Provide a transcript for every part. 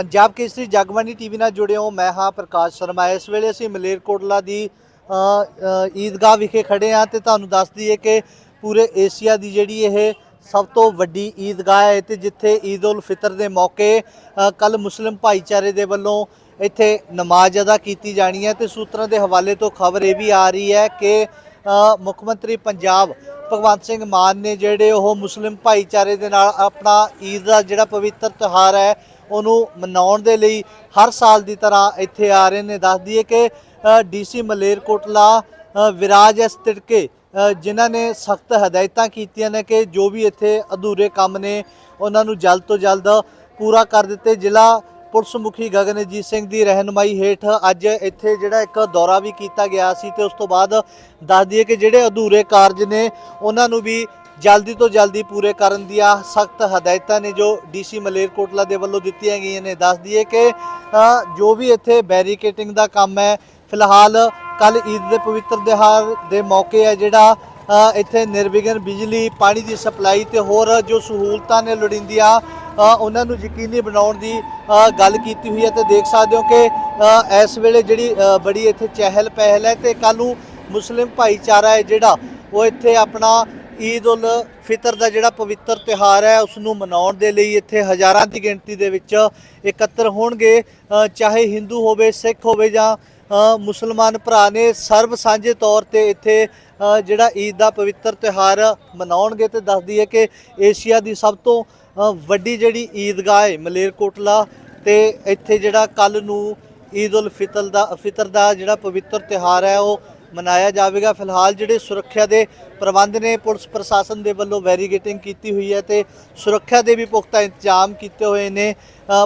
Punjab Kesari Jagbani TV ਨਾਲ ਜੁੜੇ ਹੋ ਮੈਂ ਹਾਂ ਪ੍ਰਕਾਸ਼ ਸ਼ਰਮਾ। ਇਸ ਵੇਲੇ ਅਸੀਂ ਮਲੇਰਕੋਟਲਾ ਦੀ ਈਦਗਾਹ ਵਿਖੇ ਖੜੇ ਹਾਂ ਤੇ ਤੁਹਾਨੂੰ ਦੱਸ ਦਈਏ ਕਿ ਪੂਰੇ ਏਸ਼ੀਆ ਦੀ ਜਿਹੜੀ ਇਹ ਸਭ ਤੋਂ ਵੱਡੀ ਈਦਗਾਹ ਹੈ ਤੇ ਜਿੱਥੇ ਈਦ ਉਲ ਫਿਤਰ ਦੇ ਮੌਕੇ ਕੱਲ ਮੁਸਲਿਮ ਭਾਈਚਾਰੇ ਦੇ ਵੱਲੋਂ ਇੱਥੇ ਨਮਾਜ਼ ਅਦਾ ਕੀਤੀ ਜਾਣੀ ਹੈ ਤੇ ਸੂਤਰਾਂ ਦੇ ਹਵਾਲੇ ਤੋਂ ਖਬਰ ਇਹ ਵੀ ਆ ਰਹੀ ਹੈ ਕਿ ਮੁੱਖ ਮੰਤਰੀ ਪੰਜਾਬ ਭਗਵੰਤ ਸਿੰਘ ਮਾਨ ਨੇ ਜਿਹੜੇ ਉਹ ਮੁਸਲਿਮ ਭਾਈਚਾਰੇ ਦੇ ਨਾਲ ਆਪਣਾ ਈਦ ਦਾ ਜਿਹੜਾ ਪਵਿੱਤਰ ਤਿਉਹਾਰ ਹੈ ਉਹਨੂੰ ਮਨਾਉਣ ਦੇ ਲਈ ਹਰ ਸਾਲ ਦੀ ਤਰ੍ਹਾਂ ਇੱਥੇ ਆ ਰਹੇ ਨੇ। ਦੱਸ ਦਈਏ ਕਿ ਡੀਸੀ ਮਲੇਰਕੋਟਲਾ ਵਿਰਾਜ ਐਸ ਤਿੜਕੇ ਜਿਨ੍ਹਾਂ ਨੇ ਸਖਤ ਹਦਾਇਤਾਂ ਕੀਤੀਆਂ ਨੇ ਕਿ ਜੋ ਵੀ ਇੱਥੇ ਅਧੂਰੇ ਕੰਮ ਨੇ, ਉਹਨਾਂ ਨੂੰ ਜਲਦ ਤੋਂ ਜਲਦ ਪੂਰਾ ਕਰ ਦਿੱਤੇ। ਜ਼ਿਲ੍ਹਾ ਪੁਲਿਸ ਮੁਖੀ ਗਗਨਜੀਤ ਸਿੰਘ ਦੀ ਰਹਿਨਮਾਈ ਹੇਠ ਅੱਜ ਇੱਥੇ ਜਿਹੜਾ ਇੱਕ ਦੌਰਾ ਵੀ ਕੀਤਾ ਗਿਆ ਸੀ ਤੇ ਉਸ ਤੋਂ ਬਾਅਦ ਦੱਸ ਦਈਏ ਕਿ ਜਿਹੜੇ ਅਧੂਰੇ ਕਾਰਜ ਨੇ, ਉਹਨਾਂ ਨੂੰ ਵੀ ਜਲਦੀ ਤੋਂ ਜਲਦੀ ਪੂਰੇ ਕਰਨ ਦੀਆਂ ਸਖਤ ਹਦਾਇਤਾਂ ਨੇ ਜੋ ਡੀਸੀ ਮਲੇਰਕੋਟਲਾ ਦੇ ਵੱਲੋਂ ਦਿੱਤੀਆਂ ਗਈਆਂ ਨੇ। ਦੱਸ ਦਈਏ ਕਿ ਜੋ ਵੀ ਇੱਥੇ ਬੈਰੀਕੇਟਿੰਗ ਦਾ ਕੰਮ ਹੈ, ਫਿਲਹਾਲ ਕੱਲ ਈਦ ਦੇ ਪਵਿੱਤਰ ਦਿਹਾੜ ਦੇ ਮੌਕੇ ਹੈ ਜਿਹੜਾ ਇੱਥੇ ਨਿਰਵਿਘਨ ਬਿਜਲੀ, ਪਾਣੀ ਦੀ ਸਪਲਾਈ ਤੇ ਹੋਰ ਜੋ ਸਹੂਲਤਾਂ ਨੇ ਲੋੜੀਂਦੀਆਂ ਉਹਨਾਂ ਨੂੰ ਯਕੀਨੀ ਬਣਾਉਣ ਦੀ ਗੱਲ ਕੀਤੀ ਹੋਈ ਹੈ ਤੇ ਦੇਖ ਸਕਦੇ ਹੋ ਕਿ ਇਸ ਵੇਲੇ ਜਿਹੜੀ ਬੜੀ ਇੱਥੇ ਚਹਿਲ ਪਹਿਲ ਹੈ ਤੇ ਕੱਲ ਨੂੰ ਮੁਸਲਿਮ ਭਾਈਚਾਰਾ ਹੈ ਜਿਹੜਾ, ਉਹ ਇੱਥੇ ਆਪਣਾ ਈਦ ਉਲ ਫਿਤਰ ਦਾ ਜਿਹੜਾ ਪਵਿੱਤਰ ਤਿਉਹਾਰ ਹੈ ਉਸ ਨੂੰ ਮਨਾਉਣ ਦੇ ਲਈ ਇੱਥੇ ਹਜ਼ਾਰਾਂ ਦੀ ਗਿਣਤੀ ਦੇ ਵਿੱਚ ਇਕੱਤਰ ਹੋਣਗੇ। ਚਾਹੇ ਹਿੰਦੂ ਹੋਵੇ, ਸਿੱਖ ਹੋਵੇ ਜਾਂ ਮੁਸਲਮਾਨ ਭਰਾ ਨੇ, ਸਰਬ ਸਾਂਝੇ ਤੌਰ ਤੇ ਇੱਥੇ ਜਿਹੜਾ ਈਦ ਦਾ ਪਵਿੱਤਰ ਤਿਉਹਾਰ ਮਨਾਉਣਗੇ ਤੇ ਦੱਸਦੀ ਹੈ ਕਿ ਏਸ਼ੀਆ ਦੀ ਸਭ ਤੋਂ ਵੱਡੀ ਜਿਹੜੀ ਈਦਗਾਹ ਹੈ, ਮਲੇਰਕੋਟਲਾ ਤੇ ਇੱਥੇ ਜਿਹੜਾ ਕੱਲ ਨੂੰ ਈਦ ਉਲ ਫਿਤਰ ਦਾ ਫਿਤਰ ਦਾ ਜਿਹੜਾ ਪਵਿੱਤਰ ਤਿਉਹਾਰ ਹੈ, ਉਹ ਮਨਾਇਆ ਜਾਵੇਗਾ। ਫਿਲਹਾਲ ਜਿਹੜੇ ਸੁਰੱਖਿਆ ਦੇ ਪ੍ਰਬੰਧ ਨੇ, ਪੁਲਿਸ ਪ੍ਰਸ਼ਾਸਨ ਦੇ ਵੱਲੋਂ ਵੈਰੀਗੇਟਿੰਗ ਕੀਤੀ ਹੋਈ ਹੈ ਤੇ ਸੁਰੱਖਿਆ ਦੇ ਵੀ ਪੁਖਤਾ ਇੰਤਜ਼ਾਮ ਕੀਤੇ ਹੋਏ ਨੇ।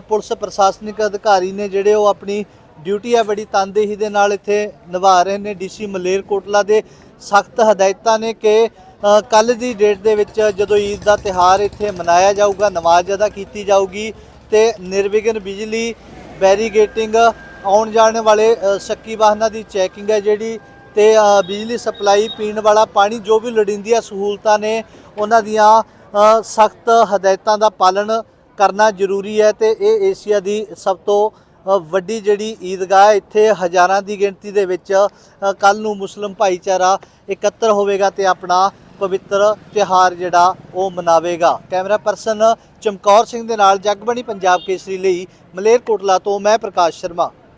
ਪੁਲਿਸ ਪ੍ਰਸ਼ਾਸਨਿਕ ਅਧਿਕਾਰੀ ਨੇ ਜਿਹੜੇ ਉਹ ਆਪਣੀ ਡਿਊਟੀ ਹੈ ਬੜੀ ਤਨਦੇਹੀ ਦੇ ਨਾਲ ਇੱਥੇ ਨਿਭਾ ਰਹੇ ਨੇ। ਡੀਸੀ ਮਲੇਰਕੋਟਲਾ ਦੇ ਸਖਤ ਹਦਾਇਤਾਂ ਨੇ ਕਿ ਕੱਲ ਦੀ ਡੇਟ ਦੇ ਵਿੱਚ ਜਦੋਂ ਈਦ ਦਾ ਤਿਹਾਰ ਇੱਥੇ ਮਨਾਇਆ ਜਾਊਗਾ, ਨਮਾਜ਼ ਅਦਾ ਕੀਤੀ ਜਾਊਗੀ ਤੇ ਨਿਰਵਿਘਨ ਬਿਜਲੀ ਬੈਰੀਗੇਟਿੰਗ ਆਉਣ ਜਾਣ ਵਾਲੇ ਸ਼ੱਕੀ ਵਾਹਨਾਂ ਦੀ ਚੈਕਿੰਗ ਹੈ ਜਿਹੜੀ ਤੇ ਬਿਜਲੀ ਸਪਲਾਈ ਪੀਣ ਵਾਲਾ ਪਾਣੀ ਜੋ ਵੀ ਲੋੜੀਂਦੀਆਂ ਸਹੂਲਤਾਂ ਨੇ, ਉਹਨਾਂ ਦੀਆਂ ਸਖਤ ਹਦਾਇਤਾਂ ਦਾ ਪਾਲਣ ਕਰਨਾ ਜ਼ਰੂਰੀ ਹੈ ਤੇ ਇਹ ਏਸ਼ੀਆ ਦੀ ਸਭ ਤੋਂ ਵੱਡੀ ਜਿਹੜੀ ਈਦਗਾਹ ਇੱਥੇ ਹਜ਼ਾਰਾਂ ਦੀ ਗਿਣਤੀ ਦੇ ਵਿੱਚ ਕੱਲ ਨੂੰ ਮੁਸਲਿਮ ਭਾਈਚਾਰਾ ਇਕੱਤਰ ਹੋਵੇਗਾ ਤੇ ਆਪਣਾ ਪਵਿੱਤਰ ਤਿਹਾਰ ਜਿਹੜਾ ਉਹ ਮਨਾਵੇਗਾ। ਕੈਮਰਾ ਪਰਸਨ ਚਮਕੌਰ ਸਿੰਘ ਦੇ ਨਾਲ ਜਗਬਣੀ ਪੰਜਾਬ ਕੇਸਰੀ ਲਈ ਮਲੇਰਕੋਟਲਾ ਤੋਂ ਮੈਂ ਪ੍ਰਕਾਸ਼ ਸ਼ਰਮਾ।